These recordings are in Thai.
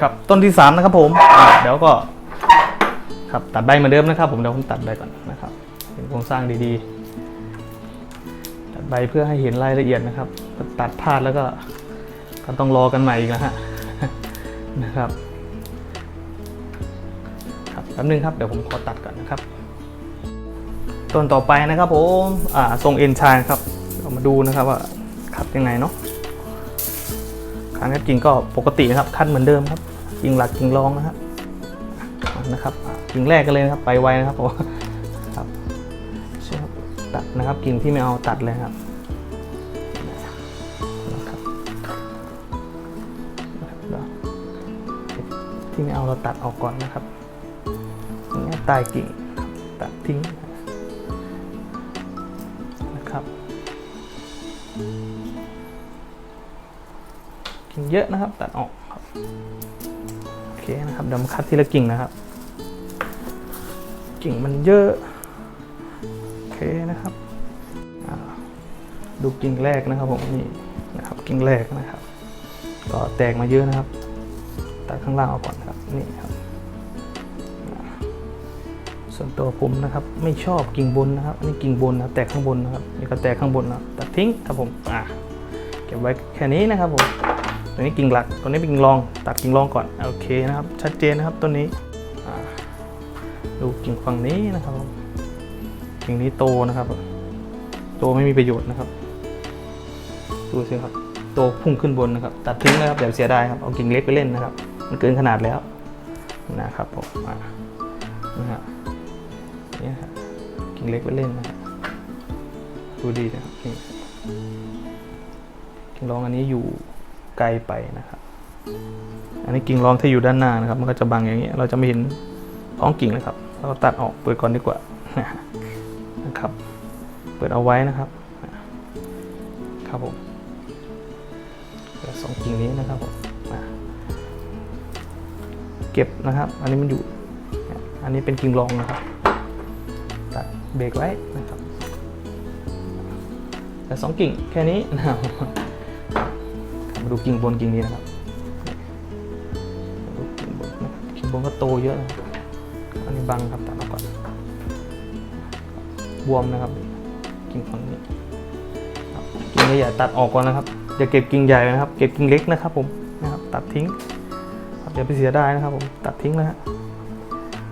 ครับต้นที่สามนะครับผมเดี๋ยวก็ครับตัดใบเหมือนเดิมนะครับ ผมเดี๋ยวผมตัดใบก่อนนะครับเป็นโครงสร้างดีๆ ตัดใบเพื่อให้เห็นรายละเอียดนะครับ ตัดพลาดแล้วก็ก็ต้องรอกันใหม่อีกนะฮะนะครับครับแป๊บนึงครับเดี๋ยวผมขอตัดก่อนนะครับ ต้นต่อไปนะครับผมอ่าทรงเอ็นชายครับเรามาดูนะครับว่าคัดยังไงเนาะการคัดกิ่งก็ปกตินะครับคัดเหมือนเดิมครับ กิ่งหลักกิ่งรองนะครับนะครับกิ่งแรกกันเลยนะครับไปไวนะครับผมครับใช่ครับตัดนะครับกิ่งที่ไม่เอาตัดเลยครับนะครับที่ไม่เอาเราตัดออกก่อนนะครับอย่างเงี้ยใต้กิ่งตัดทิ้งนะครับกิ่งเยอะนะครับตัดออกครับ เดี๋ยวมาคัดทีละกิ่งนะครับ กิ่งมันเยอะ โอเคนะครับ ดูกิ่งแรกนะครับผมนี่นะครับกิ่งแรกนะครับ ก็แตกมาเยอะนะครับ ตัดข้างล่างออกก่อนครับนี่ครับส่วนตัวผมนะครับ ไม่ชอบกิ่งบนนะครับอันนี้กิ่งบนนะแตกข้างบนนะครับนี่ก็แตกข้างบนนะตัดทิ้งครับผมอ่าเก็บไว้แค่นี้นะครับผม ตัวนี้กิ่งหลัก ตัวนี้เป็นกิ่งรอง ตัดกิ่งรองก่อน โอเคนะครับ ชัดเจนนะครับต้นนี้ ดูกิ่งฝั่งนี้นะครับ กิ่งนี้โตนะครับ โตไม่มีประโยชน์นะครับ ดูสิครับ โตพุ่งขึ้นบนนะครับ ตัดทิ้งนะครับเดี๋ยวเสียดายครับ เอากิ่งเล็กไปเล่นนะครับ มันเกินขนาดแล้วนะครับผมอ่านะฮะนี่ครับกิ่งเล็กไปเล่นนะครับดูดีนะครับนี่กิ่งรองอันนี้อยู่ ไกลไปนะครับ อันนี้กิ่งรองถ้าอยู่ด้านหน้านะครับ มันก็จะบังอย่างเงี้ย เราจะไม่เห็นท้องกิ่งเลยครับ เราตัดออกเปิดก่อนดีกว่านะครับ เปิดเอาไว้นะครับ ครับผมสองกิ่งนี้นะครับผมเก็บนะครับ อันนี้มันอยู่ อันนี้เป็นกิ่งรองนะครับ ตัดเบรกไว้นะครับแต่สองกิ่งแค่นี้นะครับ ดูกิ่งบนกิ่งนี้นะครับดูกิ่งบนนะกิ่งบนก็โตเยอะนะอันนี้บังครับตัดออกก่อนบวมนะครับ กิ่งฝั่งนี้กิ่งใหญ่ตัดออกก่อนนะครับอย่าเก็บกิ่งใหญ่นะครับ เก็บกิ่งเล็กนะครับผมนะครับตัดทิ้งครับอย่าไปเสียดายนะครับผมตัดทิ้งนะฮะ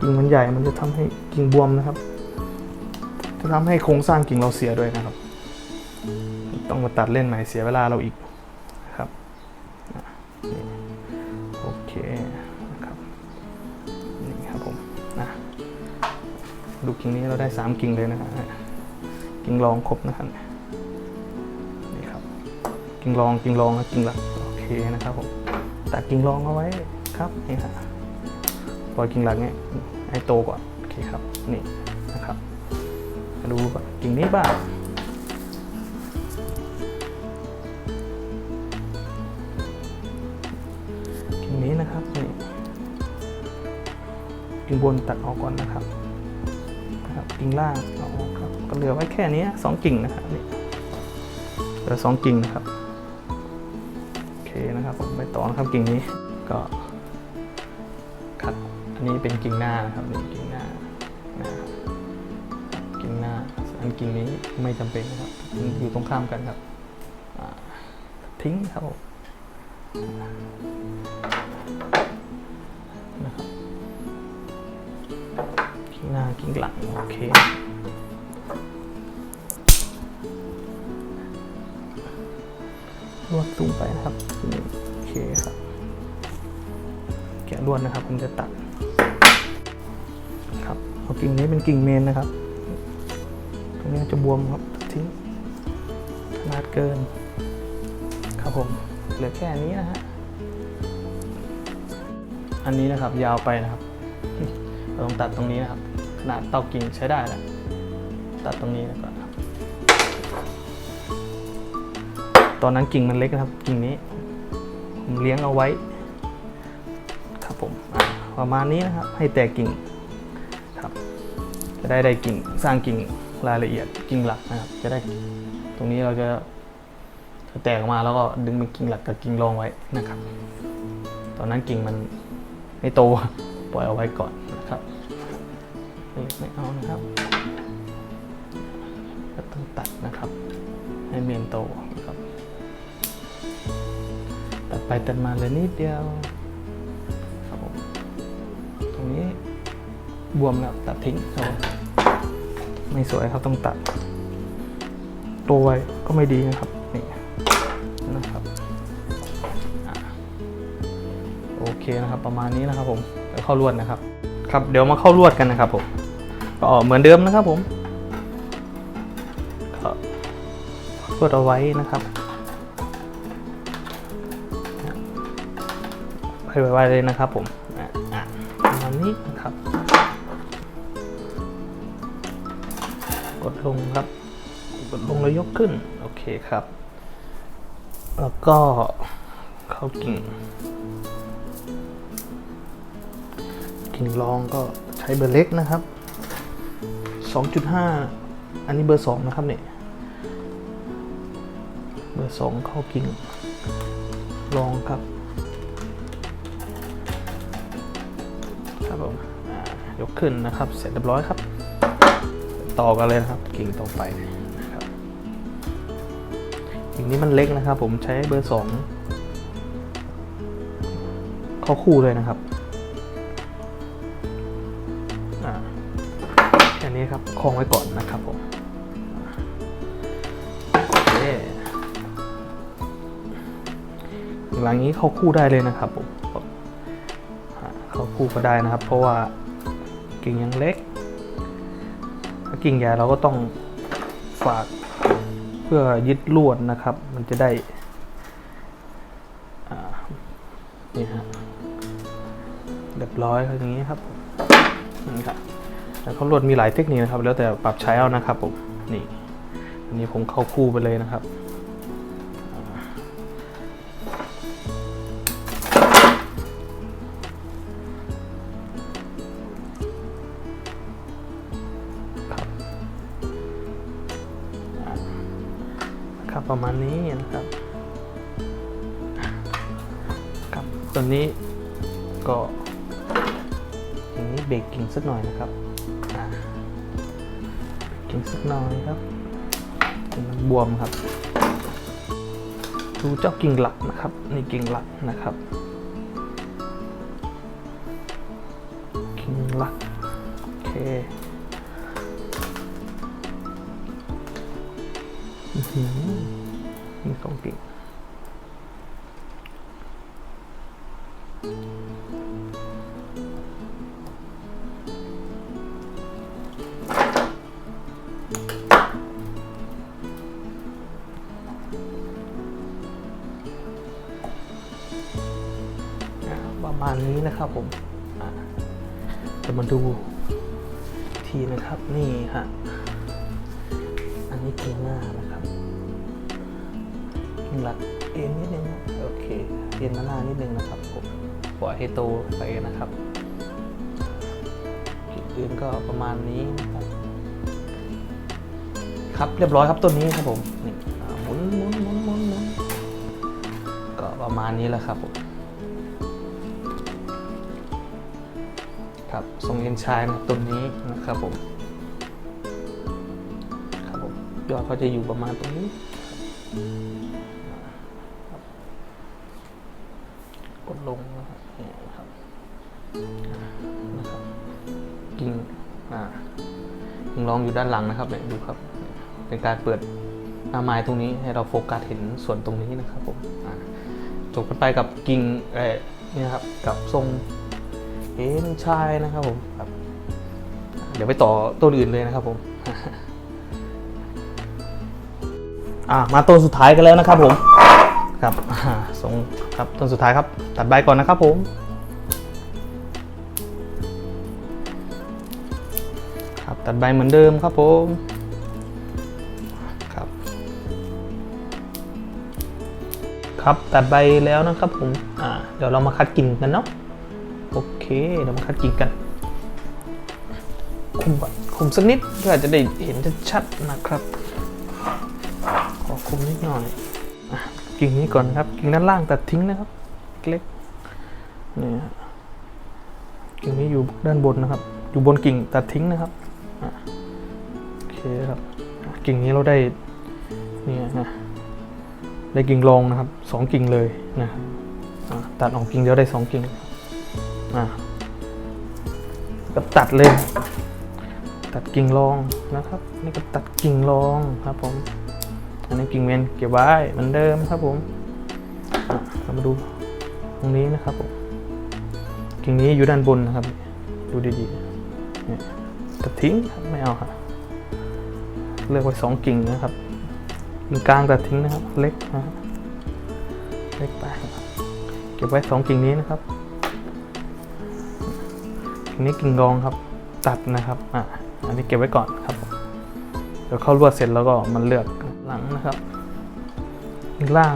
กิ่งมันใหญ่มันจะทำให้กิ่งบวมนะครับ จะทำให้โครงสร้างกิ่งเราเสียด้วยนะครับ ต้องมาตัดเล่นใหม่เสียเวลาเราอีก ดูกิ่งนี้เราได้สามกิ่งเลยนะฮะกิ่งรองครบนะครับนี่ครับ กิ่งรองกิ่งรองและกิ่งหลักโอเคนะครับผมตัดกิ่งรองเอาไว้ครับนี่ฮะปล่อยกิ่งหลักเนี่ยให้โตก่อนโอเคครับนี่นะครับมาดูก่อนกิ่งนี้บ้างกิ่งนี้นะครับนี่กิ่งบนตัดออกก่อนนะครับ นะครับกิ่งล่างเอาออกครับก็เหลือไว้แค่นี้สองกิ่งนะครับนี่เหลือสองกิ่งนะครับโอเคนะครับผมไปต่อนะครับกิ่งนี้ก็คัดอันนี้เป็นกิ่งหน้านะครับนี่กิ่งหน้านะครับกิ่งหน้าอันกิ่งนี้ไม่จำเป็นนะครับอยู่ตรงข้ามกันครับทิ้งครับผม กิ่งหน้ากิ่งหลัง โอเค ลวดสูงไปนะครับ โอเคครับ แกะลวดนะครับ ผมจะตัด ครับเอากิ่งนี้เป็นกิ่งเมนนะครับ ตรงนี้จะบวมครับทิ้งขนาดเกิน ครับผม เหลือแค่นี้นะฮะอันนี้นะครับยาวไปนะครับเราต้องตัดตรงนี้นะครับ นาดเตากิ่งใช้ได้แล้วตัดตรงนี้ก่อนครับ ตอนนั้นกิ่งมันเล็กนะครับกิ่งนี้ ผมเลี้ยงเอาไว้ ครับผมประมาณนี้นะครับ ให้แตกกิ่งครับ จะได้ได้กิ่งสร้างกิ่งรายละเอียดกิ่งหลักนะครับ จะได้ตรงนี้เราจะจะแตกออกมาแล้วก็ดึงเป็นกิ่งหลักกับกิ่งรองไว้นะครับ ตอนนั้นกิ่งมันไม่โตปล่อยเอาไว้ก่อน เล็กไม่เอานะครับก็ต้องตัดนะครับ ให้เมียนโตนะครับ ตัดไปตัดมาเลยนิดเดียวครับผมตรงนี้บวมแล้วตัดทิ้งครับไม่สวยครับต้องตัดโตไว้ก็ไม่ดีนะครับนี่นะครับโอเคนะครับ ประมาณนี้นะครับผมเดี๋ยวเข้าลวดนะครับ ครับ เดี๋ยวมาเข้าลวดกันนะครับผม ก็เหมือนเดิมนะครับผมก็ลวดเอาไว้นะครับไปไว้ๆเลยนะครับผมอะอะประมาณนี้นะครับ กดลงครับ กดลงแล้วยกขึ้น โอเคครับ แล้วก็เข้ากิ่ง กิ่งรองก็ใช้เบอร์เล็กนะครับ 2.5 อันนี้เบอร์ 2 นะครับเนี่ย เบอร์ 2 เข้ากิ่งรองครับ ครับผมยกขึ้นนะครับ เสร็จเรียบร้อยครับ ต่อกันเลยนะครับ กิ่งต่อไปนะครับกิ่งนี้มันเล็กนะครับ ผมใช้เบอร์สองเข้าคู่เลยนะครับ อ่า แค่นี้ครับคล้องไว้ก่อนนะครับผมโอเคหลังนี้เข้าคู่ได้เลยนะครับผมเข้าคู่ก็ได้นะครับ เพราะว่ากิ่งยังเล็กกิ่งใหญ่เราก็ต้องฝากเพื่อยึดลวดนะครับ มันจะได้นี่ฮะเรียบร้อยครับอย่างนี้ครับนี่ครับ แต่เขาลวดมีหลายเทคนิคนะครับ แล้วแต่ปรับใช้เอานะครับผมนี่อันนี้ผมเข้าคู่ไปเลยนะครับครับประมาณนี้นะครับครับตัวนี้ก็อย่างนี้เบรกกิ่งสักหน่อยนะครับ กิ่งสักหน่อยครับมันบวมครับ ดูเจ้ากิ่งหลักนะครับ นี่กิ่งหลักนะครับ มาณนี้นะครับผมจะมาดูทีนะครับนี่ฮะอันนี้กิ่งหน้านะครับหลักเอ็นนิดนึงโอเคเอ็นมาหน้านิดนึงนะครับผมปล่อยให้โตไปนะครับอื่นก็ประมาณนี้นะครับครับเรียบร้อยครับต้นนี้ครับผมนี่หมุนหมุนหมุนหมุนหมุนก็ประมาณนี้แหละครับ ผมครับทรงเอ็นชายนะครับต้นนี้นะครับผมครับผมยอดเขาจะอยู่ประมาณตรงนี้กดลงนะครับนะครับกิ่งอ่ากิ่งรองอยู่ด้านหลังนะครับเนี่ยดูครับ เป็นการเปิดหน้าไม้ตรงนี้ให้เราโฟกัสเห็นส่วนตรงนี้นะครับผมจบกันไปกับกิ่งเอ่นี่ครับกับทรง เอ็นชายนะครับผมครับ เดี๋ยวไปต่อต้นอื่นเลยนะครับผมอ่ามาต้นสุดท้ายกันแล้วนะครับผมครับอ่าส่งครับต้นสุดท้ายครับ ตัดใบก่อนนะครับผมครับตัดใบเหมือนเดิมครับผมครับครับตัดใบแล้วนะครับผมอ่าเดี๋ยวเรามาคัดกิ่งกันเนาะ โอเคเดี๋ยวมาคัดกิ่งกัน คุมก่อนคุมสักนิดเพื่อจะได้เห็นชัดๆนะครับ ขอคุมนิดหน่อยอกิ่งนี้ก่อนครับ กิ่งด้านล่างตัดทิ้งนะครับ เล็กนี่กิ่งนี้อยู่ด้านบนนะครับ อยู่บนกิ่งตัดทิ้งนะครับโอเคครับกิ่งนี้เราได้นี่นะได้กิ่งรองนะครับสองกิ่งเลยนะตัดออกกิ่งเดียวได้สองกิ่ง อะก็ตัดเลย ตัดกิ่งรองนะครับ นี่ก็ตัดกิ่งรองครับผม อันนี้กิ่งเมนเก็บไว้เหมือนเดิมครับผมเรามาดูตรงนี้นะครับผม กิ่งนี้อยู่ด้านบนนะครับ ดูดีๆตัดทิ้งครับไม่เอาครับเลือกไว้สองกิ่งนะครับกิ่งกลางตัดทิ้งนะครับ เล็กนะเล็กไป เก็บไว้สองกิ่งนี้นะครับ นี้กิ่งรองครับ ตัดนะครับอะอันนี้เก็บไว้ก่อนครับเดี๋ยวเข้าลวดเสร็จแล้วก็มันเลือกหลังนะครับล่าง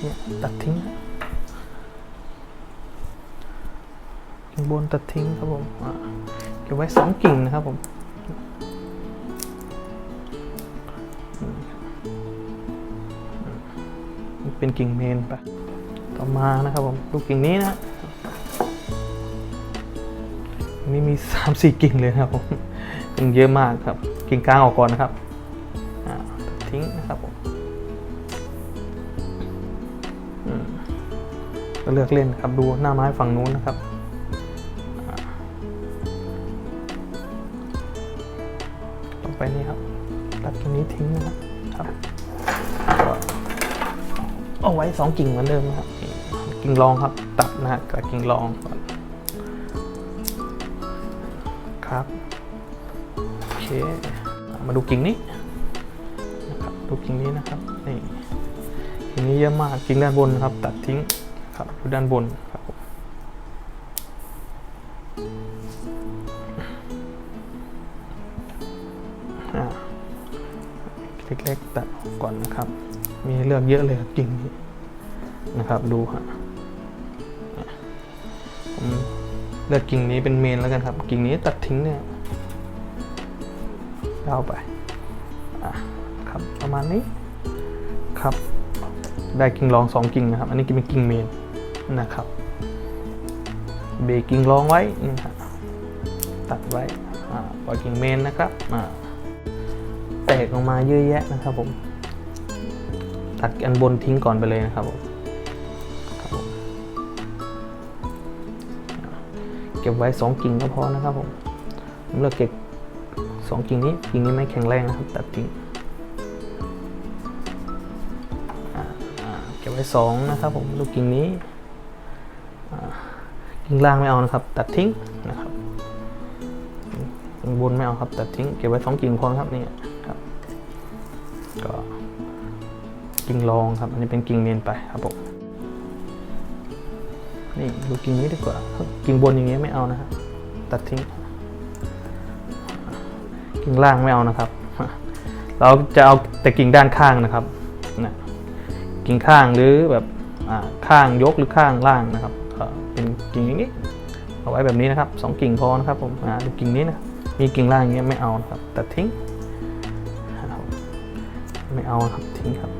เนี่ยตัดทิ้งกิ่งบนตัดทิ้งครับผมอ่าเก็บไว้สองกิ่งนะครับผมเป็นกิ่งเมนไปต่อมานะครับผมดูกิ่งนี้นะ นี่มีสามสี่กิ่งเลยครับผมกิ่งเยอะมากครับ กิ่งกลางออกก่อนนะครับทิ้งนะครับผมก็เลือกเล่นครับดูหน้าไม้ฝั่งนู้นนะครับต่อไปนี่ครับตัดตรงนี้ทิ้งนะครับเอาไว้สองกิ่งเหมือนเดิมนะครับกิ่งรองครับ ตัดนะฮะกับกิ่งรองก่อน ครับโอเคมาดูกิ่งนี้นะครับดูกิ่งนี้นะครับนี่กิ่งนี้เยอะมากกิ่งด้านบนนะครับ ตัดทิ้งครับอยู่ด้านบนครับเล็กๆตัดออกก่อนนะครับ มีเลือกเยอะเลยครับกิ่งนี้นะครับดูฮะ ลือกกิ่งนี้เป็นเมนแล้วกันครับ กิ่งนี้ตัดทิ้งเนี่ยยาวไปครับประมาณนี้ครับ ได้กิ่งรองสองกิ่งนะครับ อันนี้เป็นกิ่งเมนนะครับ เบรกกิ่งรองไว้นี่ครับตัดไว้อ่าปล่อยกิ่งเมนนะครับแตกออกมาเยอะแยะนะครับผม ตัดอันบนทิ้งก่อนไปเลยนะครับผม เก็บไว้สองกิ่งก็พอนะครับผมผมเลือกเก็บสองกิ่งนี้กิ่งนี้ไม่แข็งแรงนะครับตัดทิ้งเก็บไว้สองนะครับผมดูกกิ่งนี้กิ่งล่างไม่เอานะครับ ตัดทิ้งนะครับกิ่งบนไม่เอาครับตัดทิ้งเก็บไว้สองกิ่งพอครับนี่ครับก็กิ่งรองครับอันนี้เป็นกิ่งเมนไปครับผม นี่ดูกิ่งนี้ดีกว่า กิ่งบนอย่างเงี้ยไม่เอานะครับตัดทิ้ง กิ่งล่างไม่เอานะครับ เราจะเอาแต่กิ่งด้านข้างนะครับนะกิ่งข้างหรือแบบข้างยกหรือข้างล่างนะครับเป็นกิ่งอย่างนี้ เอาไว้แบบนี้นะครับสองกิ่งพอนะครับผมดูกิ่งนี้นะมีกิ่งล่างอย่างเงี้ยไม่เอานะครับตัดทิ้งไม่เอาครับทิ้งครับ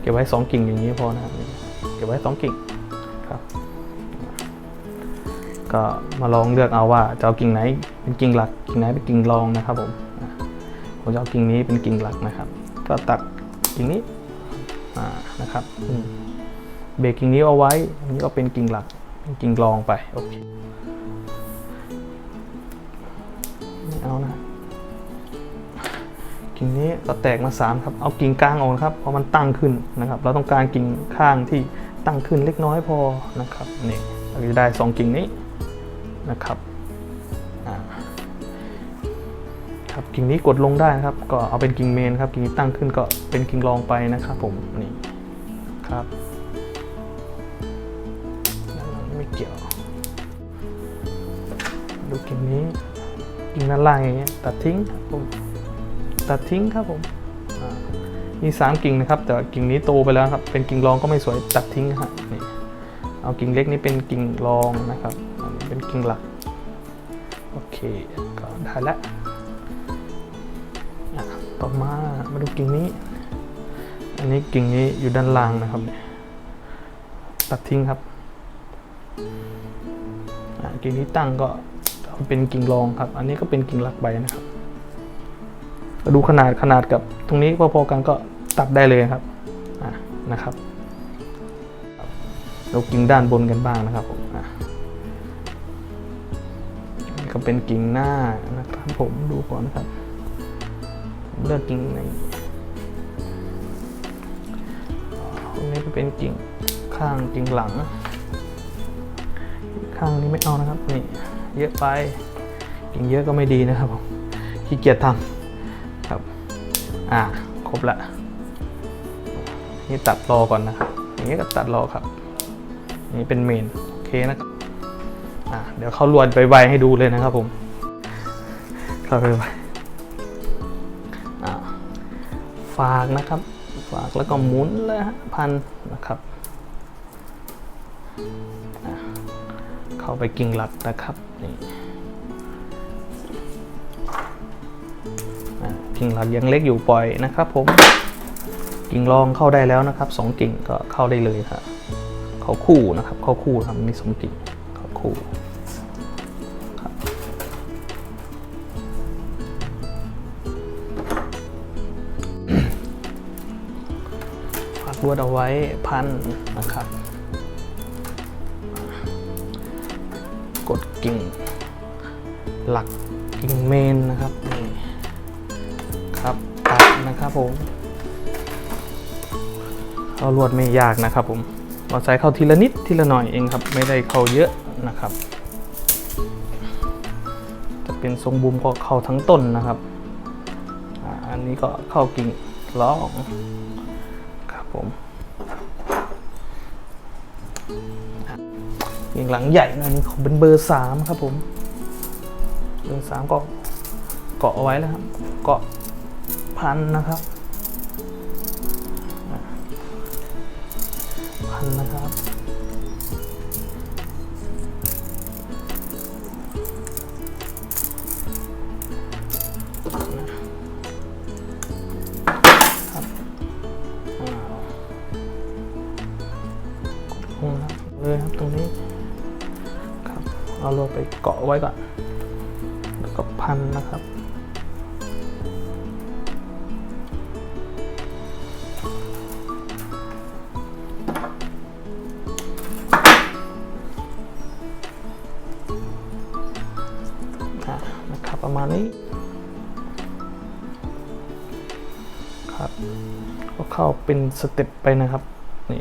เก็บไว้สองกิ่งอย่างนี้พอนะครับเก็บไว้สองกิ่ง ก็มาลองเลือกเอาว่าจะเอากิ่งไหนเป็นกิ่งหลักกิ่งไหนเป็นกิ่งรองนะครับผมผมจะเอากิ่งนี้เป็นกิ่งหลักนะครับ ก็ตัดกิ่งนี้นะครับเบรกกิ่งนี้เอาไว้อันนี้ก็เป็นกิ่งหลักเป็นกิ่งรองไปโอเคไม่เอานะกิ่งนี้ก็แตกมา3ครับเอากิ่งกลางออกครับเพราะมันตั้งขึ้นนะครับ เราต้องการกิ่งข้างที่ตั้งขึ้นเล็กน้อยพอนะครับนี่เราจะได้ 2 กิ่งนี้ นะครับครับกิ่งนี้กดลงได้นะครับ ก็เอาเป็นกิ่งเมนครับกิ่งนี้ตั้งขึ้นก็เป็นกิ่งรองไปนะครับผมนี่ครับด้านไม่เกี่ยว ดูกิ่งนี้กิ่งด้านล่างอย่างเงี้ยตัดทิ้งครับผมตัดทิ้งครับผมอ่ามีสามกิ่งนะครับ แต่กิ่งนี้โตไปแล้วครับเป็นกิ่งรองก็ไม่สวยตัดทิ้งครับนี่ เอากิ่งเล็กนี่เป็นกิ่งรองนะครับอันนี้เป็นกิ่งหลัก โอเค ก็ได้แล้วต่อมา มาดูกิ่งนี้ อันนี้กิ่งนี้อยู่ด้านล่างนะครับเนี่ยตัดทิ้งครับ กิ่งที่ตั้งก็เป็นกิ่งรองครับ อันนี้ก็เป็นกิ่งหลักใบนะครับดูขนาดขนาดกับตรงนี้พอๆกันก็ตัดได้เลยครับนะครับ เรากิ่งด้านบนกันบ้างนะครับผมอะก็เป็นกิ่งหน้านะครับผมดูก่อนนะครับ เลือกกิ่งไหนตรงนี้ก็เป็นกิ่งข้างกิ่งหลัง ข้างนี้ไม่เอานะครับนี่เยอะไปกิ่งเยอะก็ไม่ดีนะครับผมขี้เกียจทำครับอ่าครบละนี่ตัดรอก่อนนะครับอย่างนี้ก็ตัดรอครับ นี่เป็นเมนโอเคนะครับอ่าเดี๋ยวเขาลวนไปไวให้ดูเลยนะครับผมเข้าไปไวอ่าฝากนะครับ ฝากแล้วก็หมุนเลยฮะพันนะครับ เข้าไปกิ่งหลักนะครับนี่กิ่งหลักยังเล็กอยู่ปล่อยนะครับผมกิ่งรองเข้าได้แล้วนะครับสองกิ่งก็เข้าได้เลยครับ เขาคู่นะครับเขาคู่ครับมีสองกิ่งเขาคู่ครับฝากลวดเอาไว้พันนะครับ กดกิ่ง หลักกิ่งเมนนะครับนี่ครับตัดนะครับผมเข้าลวดไม่ยากนะครับผม เราใส่เข้าทีละนิดทีละหน่อยเองครับ ไม่ได้เข้าเยอะนะครับ จะเป็นทรงบุมก็เข้าทั้งต้นนะครับ อันนี้ก็เข้ากิ่งล้องครับผมอย่างหลังใหญ่นะนี่ของเป็นเบอร์สามครับผมเบอร์สามก็เกาะเอาไว้แล้วครับเกาะพันนะครับ นะครับ ประมาณนี้ ครับ ก็เข้าเป็นสเต็ปไปนะครับ นี่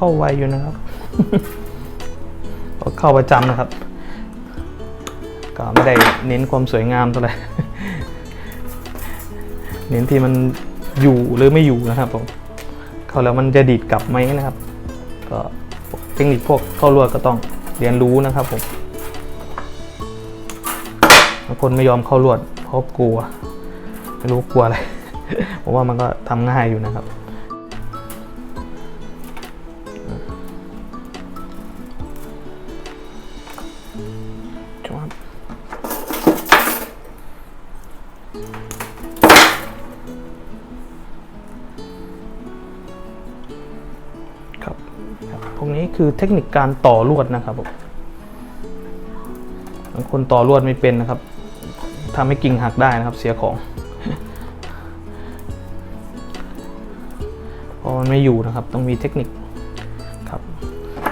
เข้าไวอยู่นะครับก็เข้าประจำนะครับ ก็ไม่ได้เน้นความสวยงามเท่าไหร่เน้นที่มันอยู่หรือไม่อยู่นะครับผมเข้าแล้วมันจะดีดกลับไหมนะครับ ก็เทคนิคพวกเข้าลวดก็ต้องเรียนรู้นะครับผมบางคนไม่ยอมเข้าลวดเพราะกลัว ไม่รู้กลัวอะไร ผมว่ามันก็ทำง่ายอยู่นะครับ คือเทคนิคการต่อลวดนะครับผมบางคนต่อลวดไม่เป็นนะครับทำให้กิ่งหักได้นะครับ เสียของเพราะมันไม่อยู่นะครับ ต้องมีเทคนิคครับ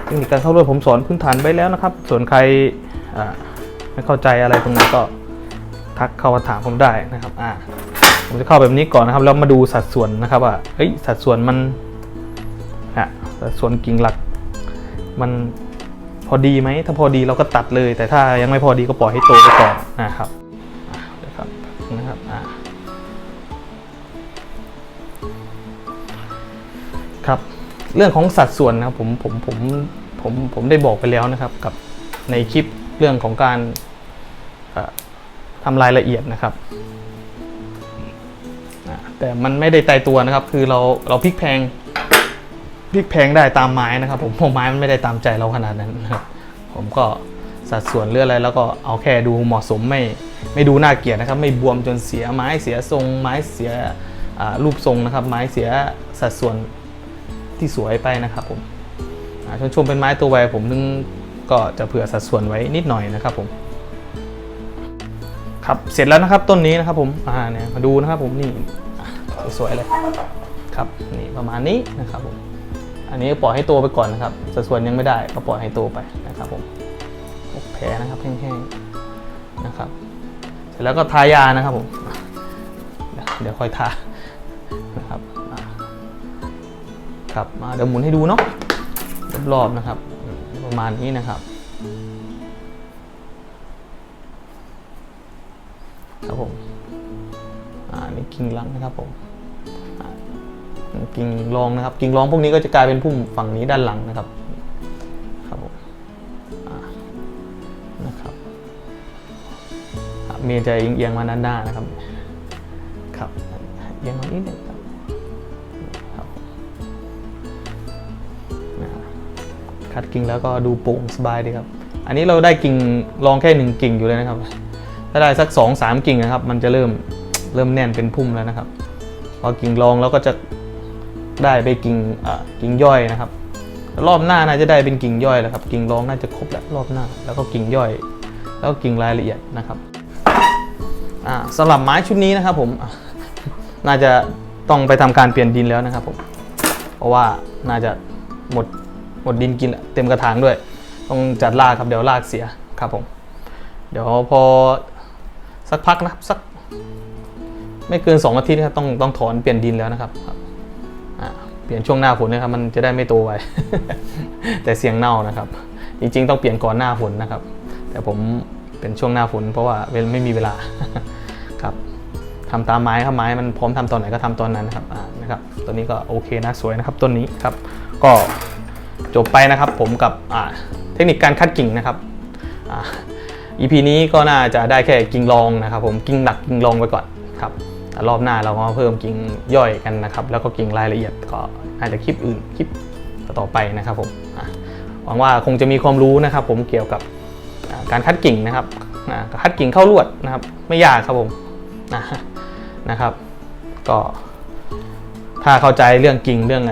เทคนิคการเข้าลวดผมสอนพื้นฐานไปแล้วนะครับ ส่วนใครไม่เข้าใจอะไรตรงไหนก็ทักเข้ามาถามผมได้นะครับอ่าผมจะเข้าแบบนี้ก่อนนะครับแล้วมาดูสัดส่วนนะครับว่าเฮ้ยสัดส่วนมันอะสัดส่วนกิ่งหลัก มันพอดีไหม ถ้าพอดีเราก็ตัดเลย แต่ถ้ายังไม่พอดีก็ปล่อยให้โตไปก่อนนะครับอะครับนะครับครับ เรื่องของสัดส่วนนะครับผมผมผมผมผมได้บอกไปแล้วนะครับ กับในคลิปเรื่องของการทำรายละเอียดนะครับแต่มันไม่ได้ตายตัวนะครับ คือเราเราพลิกแพง ลิกแพงได้ตามไม้นะครับ ผมเพราะไม้มันไม่ได้ตามใจเราขนาดนั้นนะครับผมก็สัดส่วนเรื่องอะไรแล้วก็เอาแค่ดูเหมาะสมไม่ไม่ดูน่าเกลียดนะครับ ไม่บวมจนเสียไม้เสียทรง ไม้เสียรูปทรงนะครับ ไม้เสียสัดส่วนที่สวยไปนะครับผมอ่าชมชมเป็นไม้ตัวไวผมนึงก็จะเผื่อสัดส่วนไว้นิดหน่อยนะครับผมครับเสร็จแล้วนะครับต้นนี้นะครับผมอ่าเนี่ยมาดูนะครับผมนี่สวยๆเลยครับนี่ประมาณนี้นะครับผม อันนี้ปล่อยให้โตไปก่อนนะครับสัดส่วนยังไม่ได้ก็ปล่อยให้โตไปนะครับผมแผลนะครับแห้งๆนะครับ เสร็จแล้วก็ทายานะครับผมเดี๋ยวค่อยทานะครับครับมาเดี๋ยวหมุนให้ดูเนาะรอบๆนะครับ ประมาณนี้นะครับครับผมอ่านี่กิ่งลังนะครับผม กิ่งรองนะครับ กิ่งรองพวกนี้ก็จะกลายเป็นพุ่มฝั่งนี้ด้านหลังนะครับครับผมนะครับเมย์จะเอียงมาด้านหน้านะครับครับเอียงมานิดหนึงครับครับนะคัดกิ่งแล้วก็ดูโปร่งสบายดีครับ อันนี้เราได้กิ่งรองแค่หนึ่งกิ่งอยู่เลยนะครับ ถ้าได้สัก2อสามกิ่งนะครับ มันจะเริ่มเริ่มแน่นเป็นพุ่มแล้วนะครับ พอกิ่งรองแล้วก็จะ ได้ไปกิ่งกิ่งย่อยนะครับ รอบหน้าน่าจะได้เป็นกิ่งย่อยแล้วครับ กิ่งรองน่าจะครบแล้วรอบหน้า แล้วก็กิ่งย่อย แล้วก็กิ่งรายละเอียดนะครับอ่าสำหรับไม้ชุดนี้นะครับผมน่าจะต้องไปทำการเปลี่ยนดินแล้วนะครับผมเพราะว่าน่าจะหมดหมดดินกินเต็มกระถางด้วย ต้องจัดรากครับเดี๋ยวรากเสียครับผม เดี๋ยวพอสักพักนะครับสัก ไม่เกิน 2 อาทิตย์ครับต้องต้องถอนเปลี่ยนดินแล้วนะครับ เปลี่ยนช่วงหน้าฝนนะครับ มันจะได้ไม่โตไว แต่เสียงเน่านะครับ จริงๆ ต้องเปลี่ยนก่อนหน้าฝนนะครับ แต่ผมเป็นช่วงหน้าฝนเพราะว่าเวลไม่มีเวลาครับทำตามไม้ครับไม้มันพร้อมทำตอนไหนก็ทำตอนนั้นนะครับนะครับตัวนี้ก็โอเคนะสวยนะครับต้นนี้ครับ ก็จบไปนะครับผมกับเทคนิคการคัดกิ่งนะครับอ่า EP นี้ก็น่าจะได้แค่กิ่งรองนะครับ ผมกิ่งหลักกิ่งรองไปก่อนครับ รอบหน้าเราก็เพิ่มกิ่งย่อยกันนะครับ แล้วก็กิ่งรายละเอียดก็น่าจะคลิปอื่นคลิปต่อไปนะครับผมหวังว่าคงจะมีความรู้นะครับ ผมเกี่ยวกับการคัดกิ่งนะครับคัดกิ่งเข้าลวดนะครับ ไม่ยากครับผมนะครับ ก็ถ้าเข้าใจเรื่องกิ่งเรื่อง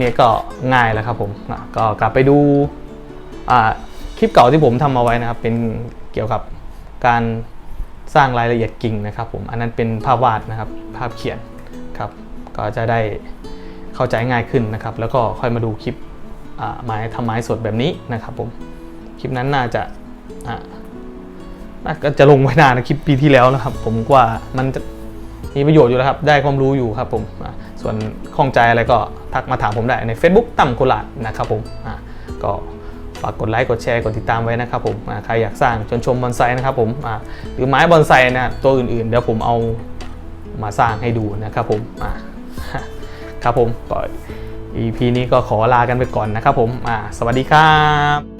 นี่ยก็ง่ายแล้วครับผมก็กลับไปดูคลิปเก่าที่ผมทำเอาไว้นะครับ เป็นเกี่ยวกับการ สร้างรายละเอียดกิ่งนะครับผมอันนั้นเป็นภาพวาดนะครับภาพเขียนครับก็จะได้เข้าใจง่ายขึ้นนะครับ แล้วก็ค่อยมาดูคลิปอ่าไม้ทำไม้สดแบบนี้นะครับผมคลิปนั้นน่าจะอ่าน่าจะลงไว้นานนะคลิปปีที่แล้วนะครับ ผมว่ามันจะมีประโยชน์อยู่แล้วครับ ได้ความรู้อยู่ครับผมส่วนข้องใจอะไรก็ทักมาถามผมได้ใน Facebook ตั้มโคราชนะครับผมอ่าก็ ฝากกดไลค์กดแชร์กดติดตามไว้นะครับผมใครอยากสร้างชนชมบอนไซนะครับผมหรือไม้บอนไซนะตัวอื่นๆ เดี๋ยวผมเอามาสร้างให้ดูนะครับผมครับผมก็ EP นี้ก็ขอลากันไปก่อนนะครับผมสวัสดีครับ